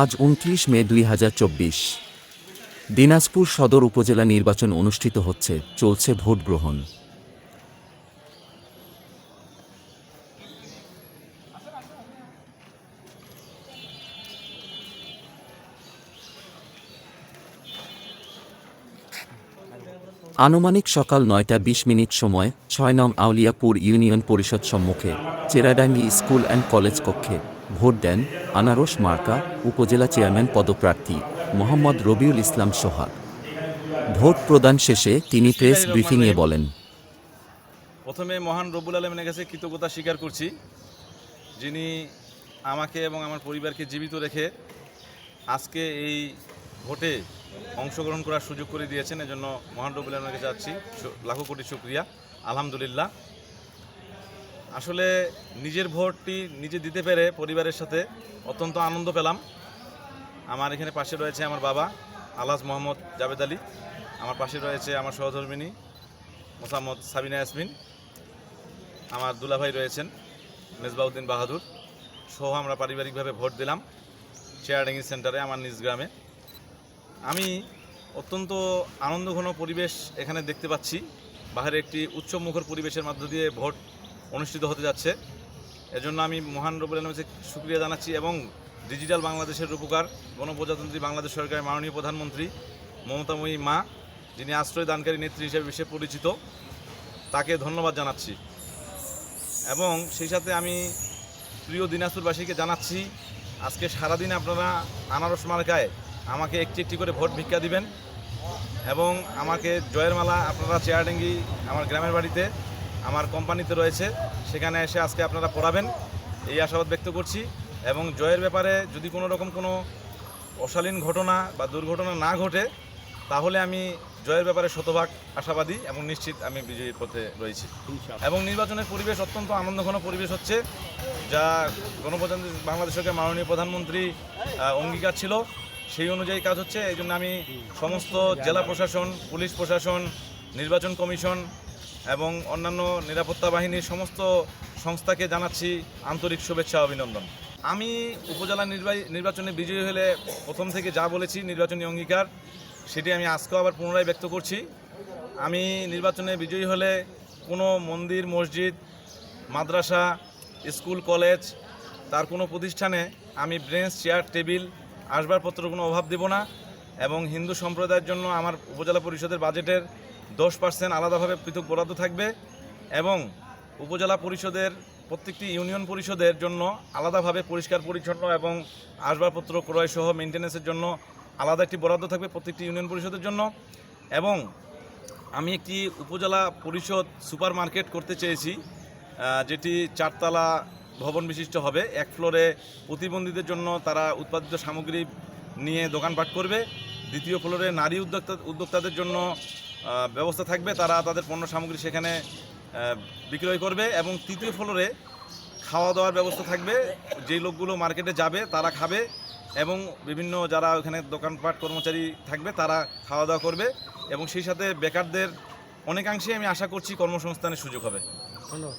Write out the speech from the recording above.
আজ উনত্রিশ মে দুই হাজার চব্বিশ। দিনাজপুর সদর উপজেলা নির্বাচন অনুষ্ঠিত হচ্ছে, চলছে ভোট গ্রহণ। আনুমানিক সকাল নয়টা বিশ মিনিট সময়, ছয় নং আউলিয়াপুর ইউনিয়ন পরিষদ সম্মুখে, চেরাডাঙ্গি স্কুল অ্যান্ড কলেজ কক্ষে ভোট দেন আনারস মার্কা উপজেলা চেয়ারম্যান পদপ্রার্থী মোহাম্মদ রবিউল ইসলাম সোহাগ। ভোট প্রদান শেষে তিনি প্রেস ব্রিফিংয়ে বলেন, প্রথমে মহান রব্বুল আলমিনের কাছে কৃতজ্ঞতা স্বীকার করছি, যিনি আমাকে এবং আমার পরিবারকে জীবিত রেখে আজকে এই ভোটে অংশগ্রহণ করার সুযোগ করে দিয়েছেন। এজন্য মহান রব্বুল আলমের কাছে যাচ্ছি। লাখো কোটি শুক্রিয়া। আলহামদুলিল্লাহ। আসলে নিজের ভোটটি নিজে দিতে পেরে পরিবারের সাথে অত্যন্ত আনন্দ পেলাম। আমার এখানে পাশে রয়েছে আমার বাবা আলাজ মোহাম্মদ জাবেদ আলী। আমার পাশে রয়েছে আমার সহধর্মিনী মোসাম্মদ সাবিনা ইয়াসমিন। আমার দুলাভাই রয়েছেন, মেজবাউদ্দিন বাহাদুর। সহ আমরা পারিবারিকভাবে ভোট দিলাম চেয়ারডাঙ্গি সেন্টারে আমার নিজ গ্রামে। আমি অত্যন্ত আনন্দঘন পরিবেশ এখানে দেখতে পাচ্ছি। বাহিরে একটি উচ্চমুখর পরিবেশের মধ্য দিয়ে ভোট অনুষ্ঠিত হতে যাচ্ছে। এজন্য আমি মহান রবুল আলমের সুক্রিয়া জানাচ্ছি এবং ডিজিটাল বাংলাদেশের রূপকার, গণপ্রজাতন্ত্রী বাংলাদেশ সরকারের মাননীয় প্রধানমন্ত্রী মমতাময়ী মা, যিনি আশ্রয় দানকারী নেত্রী হিসেবে বিশ্বে পরিচিত, তাকে ধন্যবাদ জানাচ্ছি। এবং সেই সাথে আমি প্রিয় দিনাজপুরবাসীকে জানাচ্ছি, আজকে সারাদিন আপনারা আনারস মার্কায় আমাকে একটি একটি করে ভোট ভিক্ষা দিবেন এবং আমাকে জয়ের মালা, আপনারা চেয়ারডেঙ্গি আমার গ্রামের বাড়িতে আমার কোম্পানিতে রয়েছে। সেখানে এসে আজকে আপনারা পড়াবেন। এই আশাবাদ ব্যক্ত করছি। এবং জয়ের ব্যাপারে যদি কোনো রকম কোনো অশালীন ঘটনা বা দুর্ঘটনা না ঘটে তাহলে আমি জয়ের ব্যাপারে শতভাগ আশাবাদী এবং নিশ্চিত আমি বিজয়ীর পথে রয়েছি। এবং নির্বাচনের পরিবেশ অত্যন্ত আনন্দঘন পরিবেশ হচ্ছে যা গণপ্রজাতন্ত্রী বাংলাদেশকে মাননীয় প্রধানমন্ত্রী অঙ্গীকার ছিল। সেই অনুযায়ী কাজ হচ্ছে এই জন্য আমি সমস্ত জেলা প্রশাসন পুলিশ প্রশাসন নির্বাচন কমিশন এবং অন্যান্য নিরাপত্তা বাহিনীর সমস্ত সংস্থাকে জানাচ্ছি আন্তরিক শুভেচ্ছা অভিনন্দন। আমি উপজেলা নির্বাচনে বিজয়ী হলে প্রথম থেকে যা বলেছি নির্বাচনী অঙ্গীকার, সেটি আমি আজকেও আবার পুনরায় ব্যক্ত করছি। আমি নির্বাচনে বিজয়ী হলে কোনো মন্দির, মসজিদ, মাদ্রাসা, স্কুল, কলেজ, তার কোনো প্রতিষ্ঠানে আমি ব্রেঞ্চ, চেয়ার, টেবিল আসবাবপত্র কোনো অভাব দেব না এবং হিন্দু সম্প্রদায়ের জন্য আমার উপজেলা পরিষদের বাজেটের দশ পার্সেন্ট আলাদাভাবে পৃথক বরাদ্দ থাকবে এবং উপজেলা পরিষদের, প্রত্যেকটি ইউনিয়ন পরিষদের জন্য আলাদাভাবে পরিষ্কার, পরিচ্ছন্ন এবং আসবাবপত্র ক্রয় সহ মেনটেন্যান্সের জন্য আলাদা একটি বরাদ্দ থাকবে প্রত্যেকটি ইউনিয়ন পরিষদের জন্য। এবং আমি একটি উপজেলা পরিষদ সুপার মার্কেট করতে চেয়েছি যেটি চারতলা ভবন বিশিষ্ট হবে। এক ফ্লোরে প্রতিবন্ধীদের জন্য তারা উৎপাদিত সামগ্রী নিয়ে দোকানপাট করবে। দ্বিতীয় ফ্লোরে নারী উদ্যোক্তা, উদ্যোক্তাদের জন্য ব্যবস্থা থাকবে তারা তাদের পণ্য সামগ্রী সেখানে বিক্রয় করবে এবং তৃতীয় ফ্লোরে খাওয়া দাওয়ার ব্যবস্থা থাকবে। যেই লোকগুলো মার্কেটে যাবে তারা খাবে এবং বিভিন্ন যারা ওখানে দোকানপাট কর্মচারী থাকবে তারা খাওয়া দাওয়া করবে এবং সেই সাথে বেকারদের অনেকাংশে আমি আশা করছি কর্মসংস্থানের সুযোগ হবে। ধন্যবাদ।